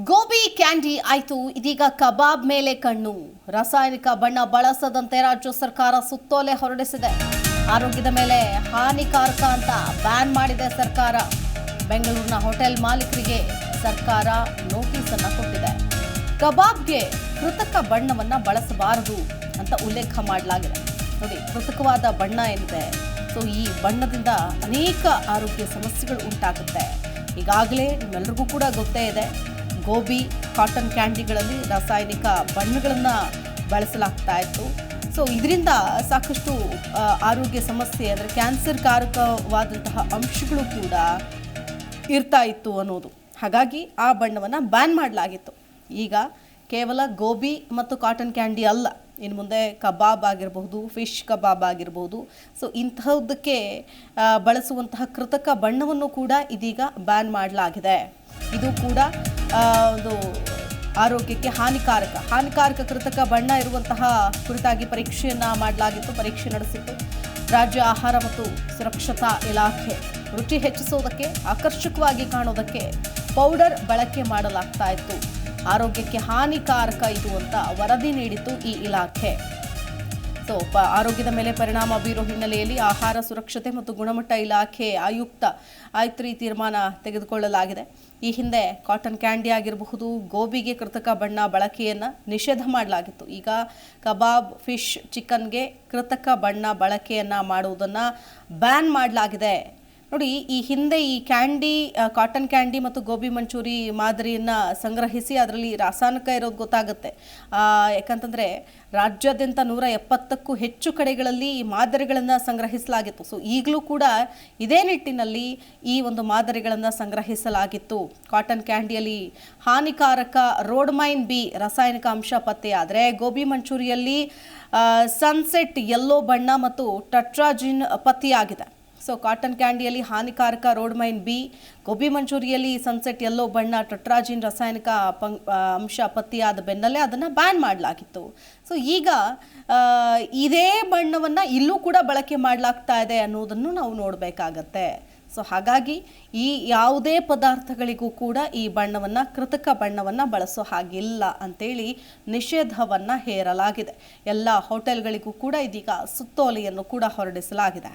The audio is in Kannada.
ಗೋಬಿ ಕ್ಯಾಂಡಿ ಆಯ್ತು. ಇದೀಗ ಕಬಾಬ್ ಮೇಲೆ ಕಣ್ಣು. ರಾಸಾಯನಿಕ ಬಣ್ಣ ಬಳಸದಂತೆ ರಾಜ್ಯ ಸರ್ಕಾರ ಸುತ್ತೋಲೆ ಹೊರಡಿಸಿದೆ. ಆರೋಗ್ಯದ ಮೇಲೆ ಹಾನಿಕಾರಕ ಅಂತ ಬ್ಯಾನ್ ಮಾಡಿದೆ ಸರ್ಕಾರ. ಬೆಂಗಳೂರಿನ ಹೋಟೆಲ್ ಮಾಲೀಕರಿಗೆ ಸರ್ಕಾರ ನೋಟಿಸ್ ಅನ್ನ ಕೊಟ್ಟಿದೆ. ಕಬಾಬ್ಗೆ ಕೃತಕ ಬಣ್ಣವನ್ನ ಬಳಸಬಾರದು ಅಂತ ಉಲ್ಲೇಖ ಮಾಡಲಾಗಿದೆ. ನೋಡಿ, ಕೃತಕವಾದ ಬಣ್ಣ ಏನಿದೆ? ಸೊ, ಈ ಬಣ್ಣದಿಂದ ಅನೇಕ ಆರೋಗ್ಯ ಸಮಸ್ಯೆಗಳು ಉಂಟಾಗುತ್ತೆ. ಈಗಾಗಲೇ ನಿಮ್ಮೆಲ್ಲರಿಗೂ ಕೂಡ ಗೊತ್ತೇ ಇದೆ. ಗೋಬಿ, ಕಾಟನ್ ಕ್ಯಾಂಡಿಗಳಲ್ಲಿ ರಾಸಾಯನಿಕ ಬಣ್ಣಗಳನ್ನು ಬಳಸಲಾಗ್ತಾ ಇತ್ತು. ಸೊ ಇದರಿಂದ ಸಾಕಷ್ಟು ಆರೋಗ್ಯ ಸಮಸ್ಯೆ, ಅಂದರೆ ಕ್ಯಾನ್ಸರ್ ಕಾರಕವಾದಂತಹ ಅಂಶಗಳು ಕೂಡ ಇರ್ತಾ ಇತ್ತು ಅನ್ನೋದು. ಹಾಗಾಗಿ ಆ ಬಣ್ಣವನ್ನು ಬ್ಯಾನ್ ಮಾಡಲಾಗಿತ್ತು. ಈಗ ಕೇವಲ ಗೋಬಿ ಮತ್ತು ಕಾಟನ್ ಕ್ಯಾಂಡಿ ಅಲ್ಲ. ಇನ್ನು ಮುಂದೆ ಕಬಾಬ್ ಆಗಿರಬಹುದು, ಫಿಶ್ ಕಬಾಬ್ ಆಗಿರಬಹುದು. ಸೊ ಇಂತಹದ್ದಕ್ಕೆ ಬಳಸುವಂತಹ ಕೃತಕ ಬಣ್ಣವನ್ನು ಕೂಡ ಇದೀಗ ಬ್ಯಾನ್ ಮಾಡಲಾಗಿದೆ. ಇದು ಕೂಡ ಒಂದು ಆರೋಗ್ಯಕ್ಕೆ ಹಾನಿಕಾರಕ. ಹಾನಿಕಾರಕ ಕೃತಕ ಬಣ್ಣ ಇರುವಂತಹ ಕುರಿತಾಗಿ ಪರೀಕ್ಷೆಯನ್ನು ಮಾಡಲಾಗಿತ್ತು, ಪರೀಕ್ಷೆ ನಡೆಸಿತ್ತು. ರಾಜ್ಯ ಆಹಾರ ಮತ್ತು ಸುರಕ್ಷತಾ ಇಲಾಖೆ ರುಚಿ ಹೆಚ್ಚಿಸೋದಕ್ಕೆ, ಆಕರ್ಷಕವಾಗಿ ಕಾಣೋದಕ್ಕೆ ಪೌಡರ್ ಬಳಕೆ ಮಾಡಲಾಗ್ತಾ ಇತ್ತು. ಆರೋಗ್ಯಕ್ಕೆ ಹಾನಿಕಾರಕ ಇದು ಅಂತ ವರದಿ ನೀಡಿತು ಈ ಇಲಾಖೆ. ಪ ಆರೋಗ್ಯದ ಮೇಲೆ ಪರಿಣಾಮ ಬೀರೋ ಹಿನ್ನೆಲೆಯಲ್ಲಿ ಆಹಾರ ಸುರಕ್ಷತೆ ಮತ್ತು ಗುಣಮಟ್ಟ ಇಲಾಖೆ ಆಯುಕ್ತ ಆಯ್ತ್ರಿ ತೀರ್ಮಾನ ತೆಗೆದುಕೊಳ್ಳಲಾಗಿದೆ. ಈ ಹಿಂದೆ ಕಾಟನ್ ಕ್ಯಾಂಡಿ ಆಗಿರಬಹುದು, ಗೋಬಿಗೆ ಕೃತಕ ಬಣ್ಣ ಬಳಕೆಯನ್ನು ನಿಷೇಧ ಮಾಡಲಾಗಿತ್ತು. ಈಗ ಕಬಾಬ್, ಫಿಶ್, ಚಿಕನ್ಗೆ ಕೃತಕ ಬಣ್ಣ ಬಳಕೆಯನ್ನು ಮಾಡುವುದನ್ನು ಬ್ಯಾನ್ ಮಾಡಲಾಗಿದೆ. ನೋಡಿ, ಈ ಹಿಂದೆ ಈ ಕ್ಯಾಂಡಿ ಕಾಟನ್ ಕ್ಯಾಂಡಿ ಮತ್ತು ಗೋಬಿ ಮಂಚೂರಿ ಮಾದರಿಯನ್ನು ಸಂಗ್ರಹಿಸಿ ಅದರಲ್ಲಿ ರಾಸಾಯನಿಕ ಇರೋದು ಗೊತ್ತಾಗುತ್ತೆ. ಯಾಕಂತಂದರೆ ರಾಜ್ಯಾದ್ಯಂತ ನೂರ ಎಪ್ಪತ್ತಕ್ಕೂ ಹೆಚ್ಚು ಕಡೆಗಳಲ್ಲಿ ಈ ಮಾದರಿಗಳನ್ನು ಸಂಗ್ರಹಿಸಲಾಗಿತ್ತು. ಸೊ ಈಗಲೂ ಕೂಡ ಇದೇ ನಿಟ್ಟಿನಲ್ಲಿ ಈ ಒಂದು ಮಾದರಿಗಳನ್ನು ಸಂಗ್ರಹಿಸಲಾಗಿತ್ತು. ಕಾಟನ್ ಕ್ಯಾಂಡಿಯಲ್ಲಿ ಹಾನಿಕಾರಕ ರೋಡ್ಮೈನ್ ಬಿ ರಾಸಾಯನಿಕ ಅಂಶ ಪತ್ತೆಯಾದರೆ ಗೋಬಿ ಮಂಚೂರಿಯಲ್ಲಿ ಸನ್ಸೆಟ್ ಯೆಲ್ಲೋ ಬಣ್ಣ ಮತ್ತು ಟಟ್ರಾಜಿನ್ ಪತ್ತೆಯಾಗಿದೆ. ಸೊ ಕಾಟನ್ ಕ್ಯಾಂಡಿಯಲ್ಲಿ ಹಾನಿಕಾರಕ ರೋಡ್ಮೈನ್ ಬಿ ಗೋಬಿ ಮಂಚೂರಿಯಲ್ಲಿ ಸನ್ಸೆಟ್ ಎಲ್ಲೋ ಬಣ್ಣ ಟಟ್ರಾಜಿನ್ ರಾಸಾಯನಿಕ ಅಂಶ ಪತ್ತೆಯಾದ ಬೆನ್ನಲ್ಲೇ ಅದನ್ನು ಬ್ಯಾನ್ ಮಾಡಲಾಗಿತ್ತು. ಸೊ ಈಗ ಇದೇ ಬಣ್ಣವನ್ನು ಇಲ್ಲೂ ಕೂಡ ಬಳಕೆ ಮಾಡಲಾಗ್ತಾ ಇದೆ ಅನ್ನೋದನ್ನು ನಾವು ನೋಡಬೇಕಾಗತ್ತೆ. ಸೊ ಹಾಗಾಗಿ ಈ ಯಾವುದೇ ಪದಾರ್ಥಗಳಿಗೂ ಕೂಡ ಈ ಬಣ್ಣವನ್ನು, ಕೃತಕ ಬಣ್ಣವನ್ನು ಬಳಸೋ ಹಾಗಿಲ್ಲ ಅಂತೇಳಿ ನಿಷೇಧವನ್ನು ಹೇರಲಾಗಿದೆ. ಎಲ್ಲ ಹೋಟೆಲ್ಗಳಿಗೂ ಕೂಡ ಇದೀಗ ಸುತ್ತೋಲೆಯನ್ನು ಕೂಡ ಹೊರಡಿಸಲಾಗಿದೆ.